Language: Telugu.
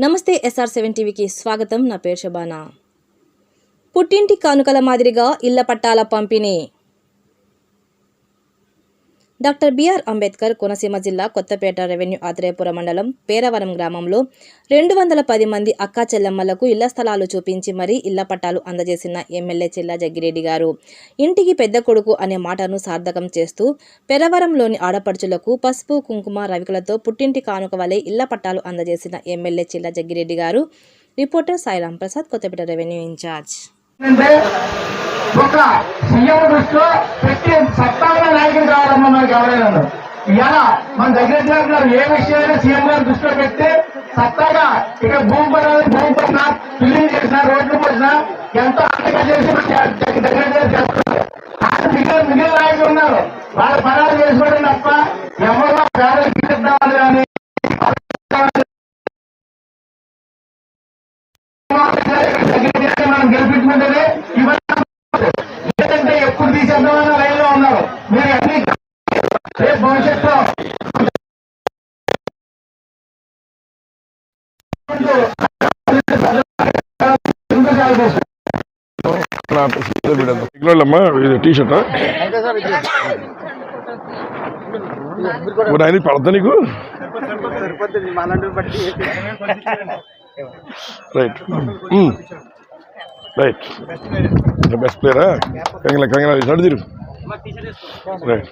నమస్తే ఎస్ఆర్ సెవెన్ టీవీకి స్వాగతం. నా పేరు శబానా పుట్టింటి కానుకల మాదిరిగా ఇళ్ళ పట్టాల పంపిణీ. డాక్టర్ బిఆర్ అంబేద్కర్ కోనసీమ జిల్లా కొత్తపేట రెవెన్యూ ఆత్రేయపురం మండలం పేరవరం గ్రామంలో రెండు వందల పది మంది అక్కా చెల్లెమ్మలకు ఇళ్ళ స్థలాలు చూపించి మరీ ఇళ్ళ పట్టాలు అందజేసిన ఎమ్మెల్యే చిల్లా జగ్గిరెడ్డి గారు. ఇంటికి పెద్ద కొడుకు అనే మాటను సార్థకం చేస్తూ పెరవరంలోని ఆడపడుచులకు పసుపు కుంకుమ రవికలతో పుట్టింటి కానుక వలె ఇళ్ళ పట్టాలు అందజేసిన ఎమ్మెల్యే చిల్లా జగ్గిరెడ్డి గారు. Reporter Sairam Prasad Kothapeta revenue incharge. ఒక సీఎం దృష్టిలో నాయకులు కావాలమ్మా మనకి ఎవరైనా ఇవాళ మన దగ్గర గారు ఏ విషయమైనా సీఎం గారు దృష్టిలో పెడితే సత్తాగా ఇక్కడ భూమి పడాలి భూమి పడిన బిల్డింగ్ చేసిన రోడ్లు పోసినా ఎంతో ఆటగా చేసి దగ్గర చేస్తున్నారు. మిగిలిన మిగిలిన నాయకులు ఉన్నారు. వాళ్ళ పరాలు చేసుకోవడం తప్ప ఎవరో పేదలు గీద్దామని కానీ మనం గెలిపించుకుంటేనే ఇవన్నీ లేదంటే ఎప్పుడు తీసేద్దామన్న లైన్లో ఉన్నారు. మీరు రేపు భవిష్యత్తులో ఇగ్లోళ్ళమ్మా ఇది టీ షర్ట్ ఆయన పడతా నీకు? రైట్ రైట్ బెస్ట్ ప్లేయరా కంగళ కంగళ నడు రైట్